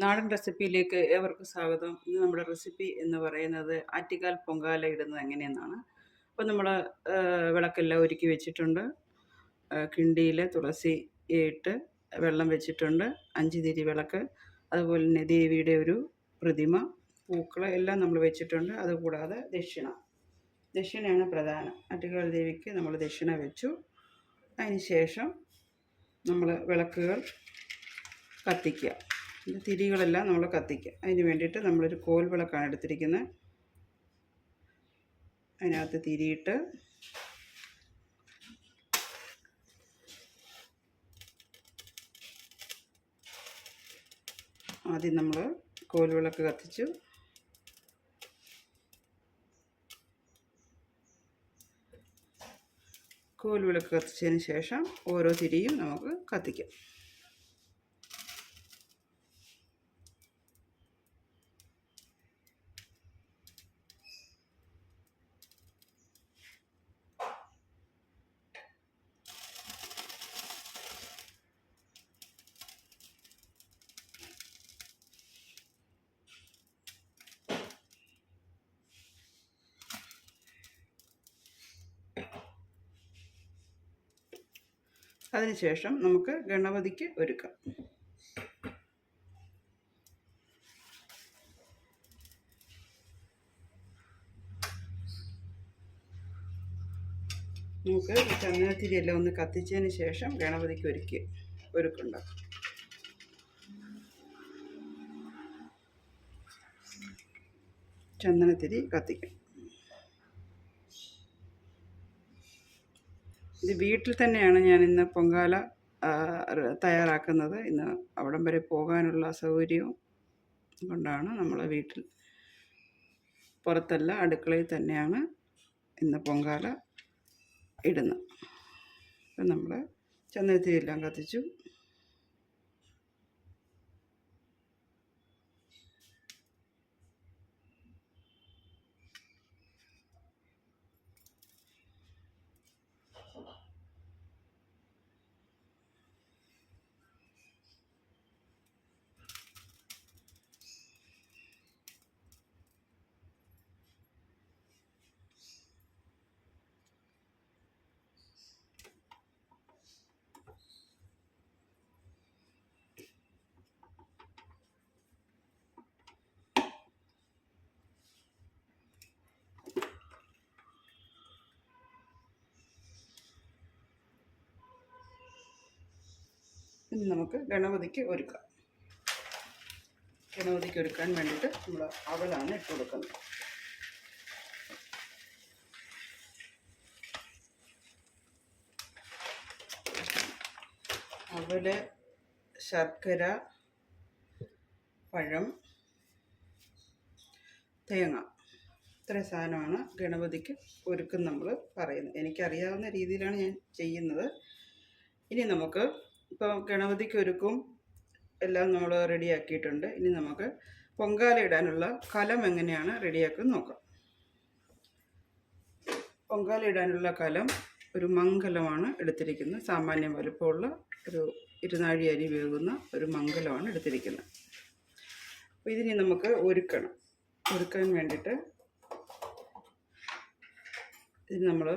നാടൻ റെസിപ്പിയിലേക്ക് ഏവർക്കും സ്വാഗതം. ഇന്ന് നമ്മുടെ റെസിപ്പി എന്ന് പറയുന്നത് ആറ്റിക്കാൽ പൊങ്കാല ഇടുന്നത് എങ്ങനെയെന്നാണ്. അപ്പോൾ നമ്മൾ വിളക്കെല്ലാം ഒരുക്കി വെച്ചിട്ടുണ്ട്. കിണ്ടിയിൽ തുളസി ഇട്ട് വെള്ളം വെച്ചിട്ടുണ്ട്. അഞ്ച് തിരി വിളക്ക്. അതുപോലെ തന്നെ ദേവിയുടെ ഒരു പ്രതിമ പൂക്കൾ എല്ലാം നമ്മൾ വെച്ചിട്ടുണ്ട്. അതുകൂടാതെ ദക്ഷിണ. ദക്ഷിണയാണ് പ്രധാനം. ആറ്റുകാൽ ദേവിക്ക് നമ്മൾ ദക്ഷിണ വെച്ചു. അതിന് ശേഷം നമ്മൾ വിളക്കുകൾ കത്തിക്കുക. ഇത് തിരികളെല്ലാം നമ്മൾ കത്തിക്കുക. അതിന് വേണ്ടിയിട്ട് നമ്മളൊരു കോൽ വിളക്കാണ് എടുത്തിരിക്കുന്നത്. അതിനകത്ത് തിരിയിട്ട് ആദ്യം നമ്മൾ കോൽ വിളക്ക് കത്തിച്ചു. കോൽ വിളക്ക് കത്തിച്ചതിന് ശേഷം ഓരോ തിരിയും നമുക്ക് കത്തിക്കാം. അതിനുശേഷം നമുക്ക് ഗണപതിക്ക് ഒരുക്കാം. നമുക്ക് ചന്ദനത്തിരിയെല്ലാം ഒന്ന് കത്തിച്ചതിന് ശേഷം ഗണപതിക്ക് ഒരുക്കി ഒരുക്കുണ്ടാക്കും ചന്ദനത്തിരി കത്തിക്കും. വീട്ടിൽ തന്നെയാണ് ഞാൻ ഇന്ന് പൊങ്കാല തയ്യാറാക്കുന്നത്. ഇന്ന് അവിടം വരെ പോകാനുള്ള സൗകര്യവും കൊണ്ടാണ് നമ്മൾ വീട്ടിൽ പുറത്തല്ല അടുക്കളയിൽ തന്നെയാണ് ഇന്ന് പൊങ്കാല ഇടുന്നത്. നമ്മൾ ചെന്നെത്തിയെല്ലാം കത്തിച്ചു. ഇനി നമുക്ക് ഗണപതിക്ക് ഒരുക്കാം. ഗണപതിക്ക് ഒരുക്കാൻ വേണ്ടിയിട്ട് നമ്മൾ അവലാണ് ഇട്ട് കൊടുക്കുന്നത്. അവൽ ശർക്കര പഴം തേങ്ങ. ഇത്രയും സാധനമാണ് ഗണപതിക്ക് ഒരുക്കും നമ്മൾ പറയുന്നത്. എനിക്കറിയാവുന്ന രീതിയിലാണ് ഞാൻ ചെയ്യുന്നത്. ഇനി നമുക്ക് ഇപ്പോൾ ഗണപതിക്ക് ഒരുക്കും. എല്ലാം നമ്മൾ റെഡിയാക്കിയിട്ടുണ്ട്. ഇനി നമുക്ക് പൊങ്കാല ഇടാനുള്ള കലം എങ്ങനെയാണ് റെഡിയാക്കുന്നത് നോക്കാം. പൊങ്കാല ഇടാനുള്ള കലം ഒരു മംഗലമാണ് എടുത്തിരിക്കുന്നത്. സാമാന്യം വലുപ്പമുള്ള ഒരു ഇരുനാഴി അരി വേകുന്ന ഒരു മംഗലമാണ് എടുത്തിരിക്കുന്നത്. അപ്പോൾ ഇതിനി നമുക്ക് ഒരുക്കണം. ഒരുക്കാൻ വേണ്ടിയിട്ട് ഇത് നമ്മൾ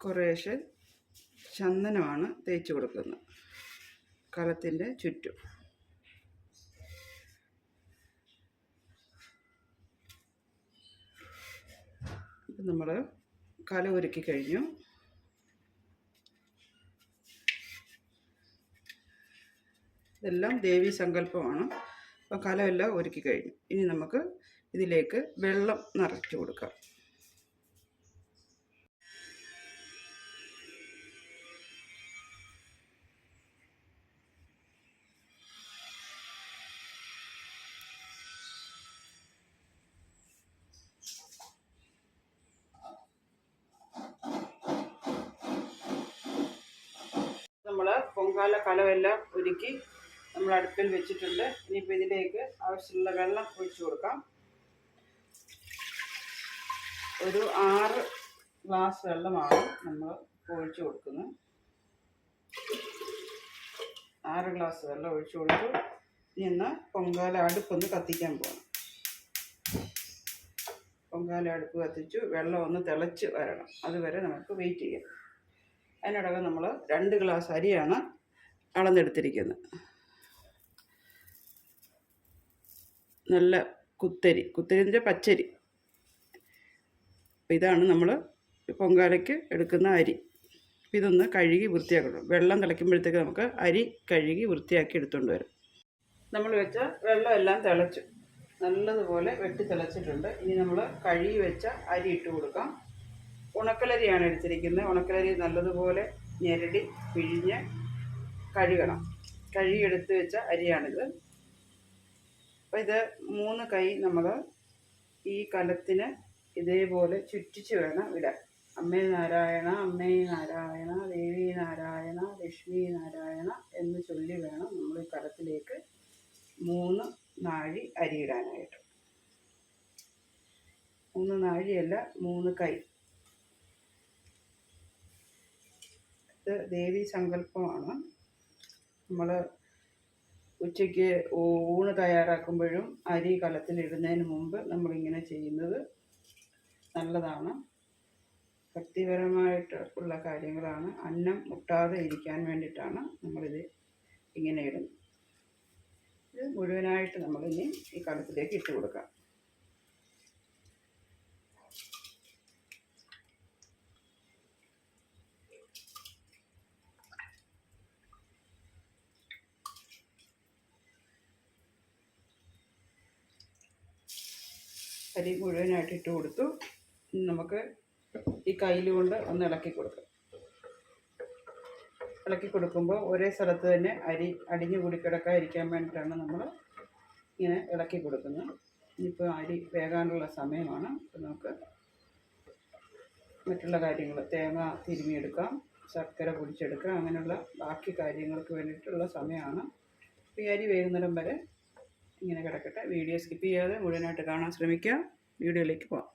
കുറേശ്ശെ ചന്ദനമാണ് തേച്ച് കൊടുക്കുന്നത്. കലത്തിന്റെ ചുറ്റും. നമ്മൾ കല ഒരുക്കി കഴിഞ്ഞു. ഇതെല്ലാം ദേവി സങ്കല്പമാണ്. അപ്പം കലമെല്ലാം ഒരുക്കി കഴിഞ്ഞു. ഇനി നമുക്ക് ഇതിലേക്ക് വെള്ളം നിറച്ചു കൊടുക്കാം. പൊങ്കാല ഫലമെല്ലാം ഒരുക്കി നമ്മൾ അടുപ്പിൽ വെച്ചിട്ടുണ്ട്. ഇനിയിപ്പോൾ ഇതിലേക്ക് ആവശ്യമുള്ള വെള്ളം ഒഴിച്ചു കൊടുക്കാം. ഒരു ആറ് ഗ്ലാസ് വെള്ളമാണ് നമ്മൾ ഒഴിച്ചു കൊടുക്കുന്നത്. ആറ് ഗ്ലാസ് വെള്ളം ഒഴിച്ചു കൊടുത്തു. ഇനി എന്നാൽ പൊങ്കാല അടുപ്പൊന്ന് കത്തിക്കാൻ പോകണം പൊങ്കാല അടുപ്പ് കത്തിച്ചു. വെള്ളം ഒന്ന് തിളച്ച് വരണം. അതുവരെ നമുക്ക് വെയിറ്റ് ചെയ്യാം. അതിനോടകം നമ്മൾ രണ്ട് ഗ്ലാസ് അരിയാണ് അളന്നെടുത്തിരിക്കുന്നത് നല്ല കുത്തരി കുത്തരി എന്ന് പച്ചരി. അപ്പം ഇതാണ് നമ്മൾ പൊങ്കാലയ്ക്ക് എടുക്കുന്ന അരി. ഇതൊന്ന് കഴുകി വൃത്തിയാക്കണം. വെള്ളം തിളയ്ക്കുമ്പോഴത്തേക്ക് നമുക്ക് അരി കഴുകി വൃത്തിയാക്കി എടുത്തുകൊണ്ട് വരും. നമ്മൾ വെച്ച വെള്ളം എല്ലാം തിളച്ചു. നല്ലതുപോലെ വെട്ടി തിളച്ചിട്ടുണ്ട്. ഇനി നമ്മൾ കഴുകി വെച്ച അരി ഇട്ട് കൊടുക്കാം. ഉണക്കലരിയാണ് എടുത്തിരിക്കുന്നത്. ഉണക്കലരി നല്ലതുപോലെ ഞെരടി പിഴിഞ്ഞ് കഴുകണം. കഴുകി എടുത്ത് വെച്ച അരിയാണിത്. അപ്പോൾ ഇത് മൂന്ന് കൈ നമ്മൾ ഈ കലത്തിന് ഇതേപോലെ ചുറ്റിച്ച് വേണം ഇടാൻ. അമ്മേ നാരായണ അമ്മേ നാരായണ ദേവി നാരായണ ലക്ഷ്മി നാരായണ എന്ന് ചൊല്ലി വേണം നമ്മൾ ഈ കലത്തിലേക്ക് മൂന്ന് നാഴി അരിയിടാനായിട്ട് മൂന്ന് നാഴിയല്ല മൂന്ന് കൈ. ഇത് ദേവി സങ്കല്പമാണ്. നമ്മൾ ഉച്ചയ്ക്ക് ഊണ് തയ്യാറാക്കുമ്പോഴും അരി കലത്തിലിടുന്നതിന് മുമ്പ് നമ്മളിങ്ങനെ ചെയ്യുന്നത് നല്ലതാണ്. ഭക്തിപരമായിട്ട് ഉള്ള കാര്യങ്ങളാണ്. അന്നം മുട്ടാതെ ഇരിക്കാൻ വേണ്ടിയിട്ടാണ് നമ്മളിത് ഇങ്ങനെ ഇടുന്നത്. ഇത് മുഴുവനായിട്ട് നമ്മളിനി ഈ കലത്തിലേക്ക് ഇട്ട് കൊടുക്കാം. അരി മുഴുവനായിട്ട് ഇട്ട് കൊടുത്തു. നമുക്ക് ഈ കയ്യിൽ കൊണ്ട് ഒന്ന് ഇളക്കി കൊടുക്കാം. ഇളക്കി കൊടുക്കുമ്പോൾ ഒരേ സ്ഥലത്ത് തന്നെ അരി അടിഞ്ഞു കൂടി കിടക്കാതിരിക്കാൻ വേണ്ടിയിട്ടാണ് നമ്മൾ ഇങ്ങനെ ഇളക്കി കൊടുക്കുന്നത്. ഇനിയിപ്പോൾ അരി വേകാനുള്ള സമയമാണ്. അപ്പോൾ നമുക്ക് മറ്റുള്ള കാര്യങ്ങൾ തേങ്ങ തിരുമിയെടുക്കാം ശർക്കര പൊടിച്ചെടുക്കാം അങ്ങനെയുള്ള ബാക്കി കാര്യങ്ങൾക്ക് വേണ്ടിയിട്ടുള്ള സമയമാണ്. അപ്പോൾ ഈ അരി വേകുന്നിടം വരെ ഇങ്ങനെ കിടക്കട്ടെ. വീഡിയോ സ്കിപ്പ് ചെയ്യാതെ മുഴുവനായിട്ട് കാണാൻ ശ്രമിക്കുക. വീഡിയോയിലേക്ക് പോകാം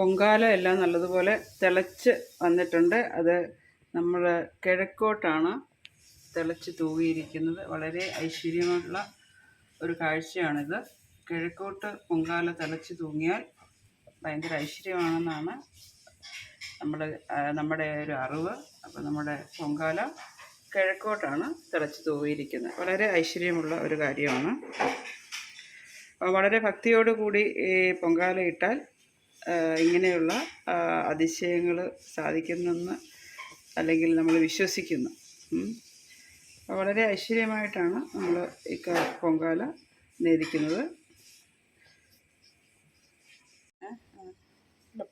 പൊങ്കാല എല്ലാം നല്ലതുപോലെ തിളച്ച് വന്നിട്ടുണ്ട്. അത് നമ്മൾ കിഴക്കോട്ടാണ് തിളച്ച് തൂകിയിരിക്കുന്നത്. വളരെ ഐശ്വര്യമുള്ള ഒരു കാഴ്ചയാണിത്. കിഴക്കോട്ട് പൊങ്കാല തിളച്ച് തൂങ്ങിയാൽ ഭയങ്കര ഐശ്വര്യമാണെന്നാണ് നമ്മൾ നമ്മുടെ ഒരു അറിവ്. അപ്പോൾ നമ്മുടെ പൊങ്കാല കിഴക്കോട്ടാണ് തിളച്ച് തൂവിയിരിക്കുന്നത് വളരെ ഐശ്വര്യമുള്ള ഒരു കാര്യമാണ്. വളരെ ഭക്തിയോടുകൂടി ഈ പൊങ്കാല ഇട്ടാൽ ഇങ്ങനെയുള്ള അതിശയങ്ങൾ സാധിക്കുന്നെന്ന് അല്ലെങ്കിൽ നമ്മൾ വിശ്വസിക്കുന്നു. വളരെ ഐശ്വര്യമായിട്ടാണ് നമ്മൾ ഈ പൊങ്കാല നേരിക്കുന്നത്?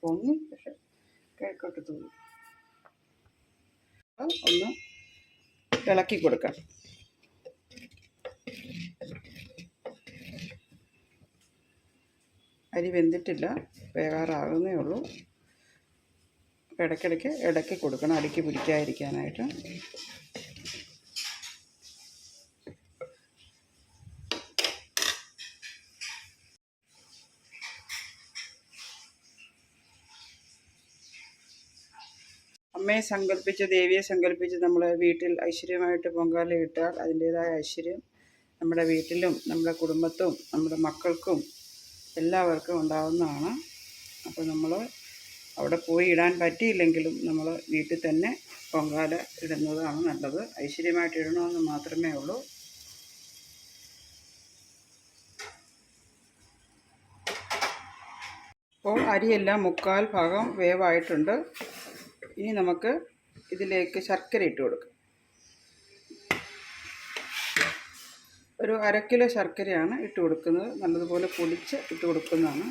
പൊങ്ങി പക്ഷെ കിഴക്കോട്ട് തോന്നി ഒന്ന് ഇളക്കി കൊടുക്കാം. അരി വെന്തിട്ടില്ല. വേകാറാകുന്നേ ഉള്ളൂ. ഇടയ്ക്കിടയ്ക്ക് ഇടയ്ക്ക് കൊടുക്കണം അടുക്കി പിടിക്കാതിരിക്കാനായിട്ട്. അമ്മയെ സങ്കല്പിച്ച് ദേവിയെ സങ്കല്പിച്ച് നമ്മൾ വീട്ടിൽ ഐശ്വര്യമായിട്ട് പൊങ്കാല ഇട്ടാൽ അതിന്റേതായ ഐശ്വര്യം നമ്മുടെ വീട്ടിലും നമ്മുടെ കുടുംബത്തും നമ്മുടെ മക്കൾക്കും എല്ലാവർക്കും ഉണ്ടാവുന്നതാണ്. അപ്പോൾ നമ്മൾ അവിടെ പോയി ഇടാൻ പറ്റിയില്ലെങ്കിലും നമ്മൾ വീട്ടിൽ തന്നെ പൊങ്കാല ഇടുന്നതാണ് നല്ലത്. ഐശ്വര്യമായിട്ട് ഇടണമെന്ന് മാത്രമേ ഉള്ളൂ. അപ്പോൾ അരിയെല്ലാം മുക്കാൽ ഭാഗം വേവായിട്ടുണ്ട്. ഇനി നമുക്ക് ഇതിലേക്ക് ശർക്കര ഇട്ട് കൊടുക്കാം. ഒരു അര കിലോ ശർക്കരയാണ് ഇട്ട് കൊടുക്കുന്നത്. നല്ലതുപോലെ പൊടിച്ച് ഇട്ട് കൊടുക്കുന്നതാണ്.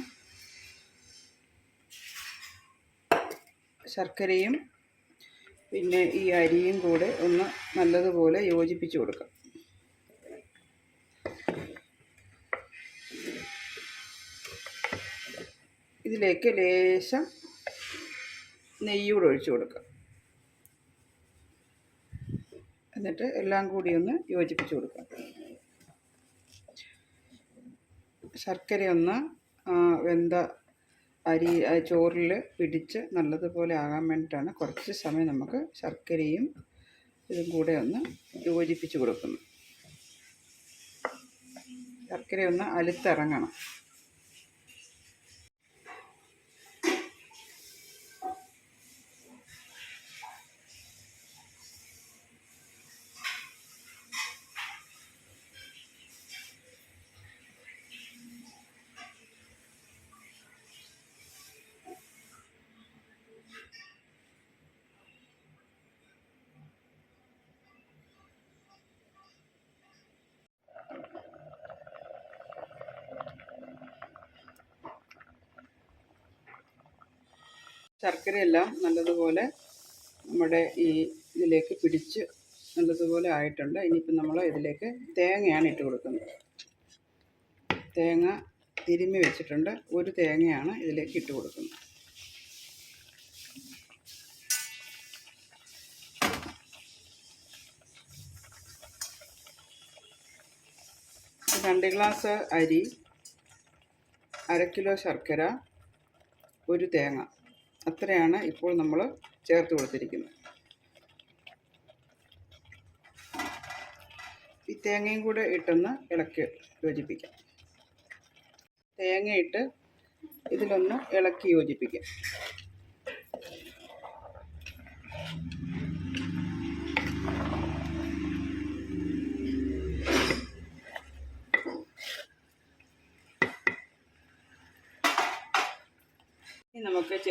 ശർക്കരയും പിന്നെ ഈ അരിയും കൂടെ ഒന്ന് നല്ലതുപോലെ യോജിപ്പിച്ച് കൊടുക്കാം. ഇതിലേക്ക് ലേശം നെയ്യൂടെ ഒഴിച്ചു കൊടുക്കുക എന്നിട്ട് എല്ലാം കൂടി ഒന്ന് യോജിപ്പിച്ച് കൊടുക്കുക ശർക്കര ഒന്ന് വെന്ത അരി ചോറിൽ പിടിച്ച് നല്ലതുപോലെ ആകാൻ വേണ്ടിയിട്ടാണ് കുറച്ച് സമയം നമുക്ക് ശർക്കരയും ഇതും കൂടെ ഒന്ന് യോജിപ്പിച്ച് കൊടുക്കുന്നു ശർക്കര ഒന്ന് അലുത്തിറങ്ങണം. ശർക്കരയെല്ലാം നല്ലതുപോലെ നമ്മുടെ ഈ ഇതിലേക്ക് പിടിച്ച് നല്ലതുപോലെ ആയിട്ടുണ്ട്. ഇനിയിപ്പം നമ്മൾ ഇതിലേക്ക് തേങ്ങയാണ് ഇട്ട് കൊടുക്കുന്നത്. തേങ്ങ തിരുമ്മി വെച്ചിട്ടുണ്ട്. ഒരു തേങ്ങയാണ് ഇതിലേക്ക് ഇട്ട് കൊടുക്കുന്നത്. രണ്ട് ഗ്ലാസ് അരി അര കിലോ ശർക്കര ഒരു തേങ്ങ. അത്രയാണ് ഇപ്പോൾ നമ്മൾ ചേർത്ത് കൊടുത്തിരിക്കുന്നത്. ഈ തേങ്ങയും കൂടെ ഇട്ടൊന്ന് ഇളക്കി യോജിപ്പിക്കാം. തേങ്ങയിട്ട് ഇതിലൊന്ന് ഇളക്കി യോജിപ്പിക്കാം.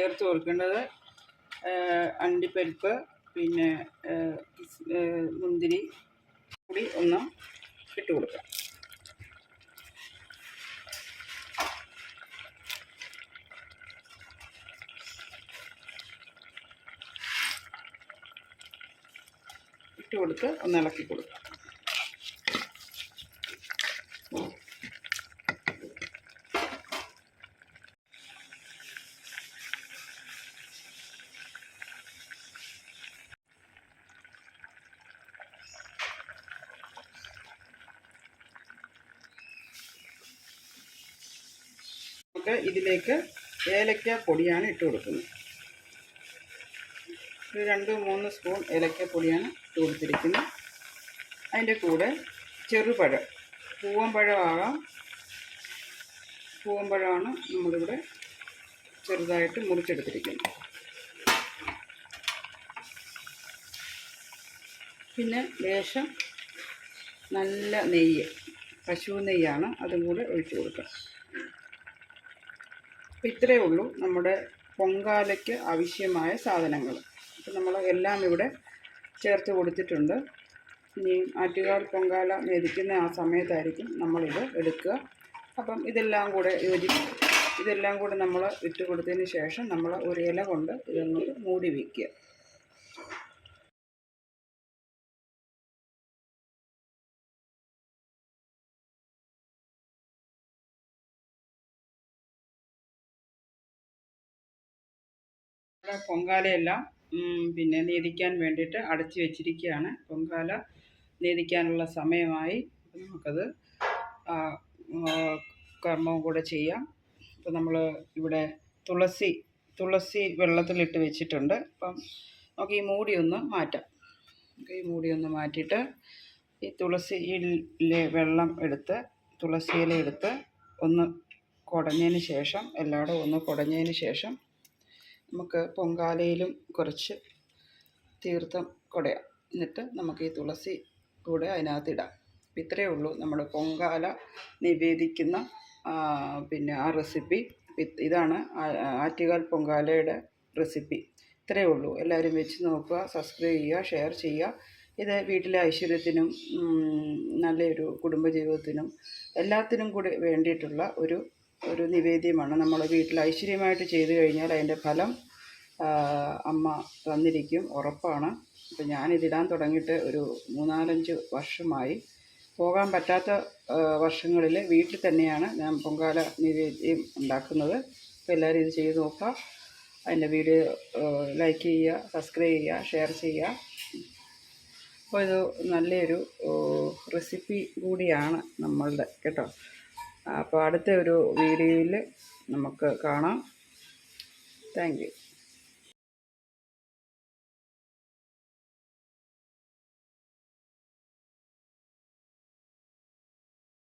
ചേർത്ത് കൊടുക്കേണ്ടത് അണ്ടിപ്പരിപ്പ് പിന്നെ മുന്തിരി കൂടി ഒന്ന് ഇട്ട് കൊടുക്കാം. ഇട്ട് കൊടുത്ത് ഒന്ന് ഇളക്കി കൊടുക്കാം നമുക്ക് ഇതിലേക്ക് ഏലക്ക പൊടിയാണ് ഇട്ട് കൊടുക്കുന്നത്. ഒരു രണ്ട് മൂന്ന് സ്പൂൺ ഏലക്ക പൊടിയാണ് ഇട്ട് കൊടുത്തിരിക്കുന്നത്. അതിന്റെ കൂടെ ചെറുപഴം പൂവമ്പഴമാകാം പൂവമ്പഴമാണ് നമ്മളിവിടെ ചെറുതായിട്ട് മുറിച്ചെടുത്തിരിക്കുന്നത്. പിന്നെ ലേശം നല്ല നെയ്യ് പശു നെയ്യാണ് അതും കൂടെ ഒഴിച്ചു കൊടുക്കുക. അപ്പോൾ ഇത്രയേ ഉള്ളൂ നമ്മുടെ പൊങ്കാലയ്ക്ക് ആവശ്യമായ സാധനങ്ങൾ. അപ്പോൾ നമ്മൾ എല്ലാം ഇവിടെ ചേർത്ത് കൊടുത്തിട്ടുണ്ട്. ഇനി ആറ്റുകാൽ പൊങ്കാല മേടിക്കുന്ന ആ സമയത്തായിരിക്കും നമ്മളിത് എടുക്കുക. അപ്പം ഇതെല്ലാം കൂടെ യോജി ഇതെല്ലാം കൂടെ നമ്മൾ ഇട്ട് കൊടുത്തതിന് ശേഷം നമ്മൾ ഒരു ഇല കൊണ്ട് ഇതൊന്ന് മൂടി വയ്ക്കുക പൊങ്കാലയെല്ലാം പിന്നെ നീതിക്കാൻ വേണ്ടിയിട്ട് അടച്ചു വെച്ചിരിക്കുകയാണ്. പൊങ്കാല നീതിക്കാനുള്ള സമയമായി. നമുക്കത് കർമ്മവും കൂടെ ചെയ്യാം. ഇപ്പം നമ്മൾ ഇവിടെ തുളസി തുളസി വെള്ളത്തിലിട്ട് വെച്ചിട്ടുണ്ട്. അപ്പം നമുക്ക് ഈ മൂടി ഒന്ന് മാറ്റാം. നമുക്ക് ഈ മൂടി ഒന്ന് മാറ്റിയിട്ട് ഈ തുളസിയിലെ വെള്ളം എടുത്ത് തുളസിയില എടുത്ത് ഒന്ന് കുടഞ്ഞതിന് ശേഷം എല്ലായിടും ഒന്ന് കുടഞ്ഞതിന് ശേഷം നമുക്ക് പൊങ്കാലയിലും കുറച്ച് തീർത്ഥം കുടയാം. എന്നിട്ട് നമുക്ക് ഈ തുളസി കൂടെ അതിനകത്തിടാം അപ്പം ഇത്രയേ ഉള്ളൂ നമ്മൾ പൊങ്കാല നിവേദിക്കുന്ന പിന്നെ ആ റെസിപ്പി. ഇതാണ് ആറ്റുകാൽ പൊങ്കാലയുടെ റെസിപ്പി. ഇത്രയേ ഉള്ളൂ. എല്ലാവരും വെച്ച് നോക്കുക സബ്സ്ക്രൈബ് ചെയ്യുക ഷെയർ ചെയ്യുക. ഇത് വീട്ടിലെ ഐശ്വര്യത്തിനും നല്ലൊരു കുടുംബജീവിതത്തിനും എല്ലാത്തിനും കൂടി വേണ്ടിയിട്ടുള്ള ഒരു ഒരു നിവേദ്യമാണ്. നമ്മൾ വീട്ടിൽ ഐശ്വര്യമായിട്ട് ചെയ്തു കഴിഞ്ഞാൽ അതിന്റെ ഫലം അമ്മ തന്നിരിക്കും ഉറപ്പാണ്. അപ്പം ഞാനിതിടാൻ തുടങ്ങിയിട്ട് ഒരു മൂന്നാലഞ്ച് വർഷമായി. പോകാൻ പറ്റാത്ത വർഷങ്ങളിൽ വീട്ടിൽ തന്നെയാണ് ഞാൻ പൊങ്കാല നിവേദ്യം ഉണ്ടാക്കുന്നത്. അപ്പോൾ എല്ലാവരും ഇത് ചെയ്ത് നോക്കുക. അതിന്റെ വീഡിയോ ലൈക്ക് ചെയ്യുക സബ്സ്ക്രൈബ് ചെയ്യുക ഷെയർ ചെയ്യുക. അപ്പോൾ ഇത് നല്ലൊരു റെസിപ്പി കൂടിയാണ് നമ്മളുടെ കേട്ടോ. അപ്പോൾ അടുത്ത ഒരു വീഡിയോയിൽ നമുക്ക് കാണാം. താങ്ക്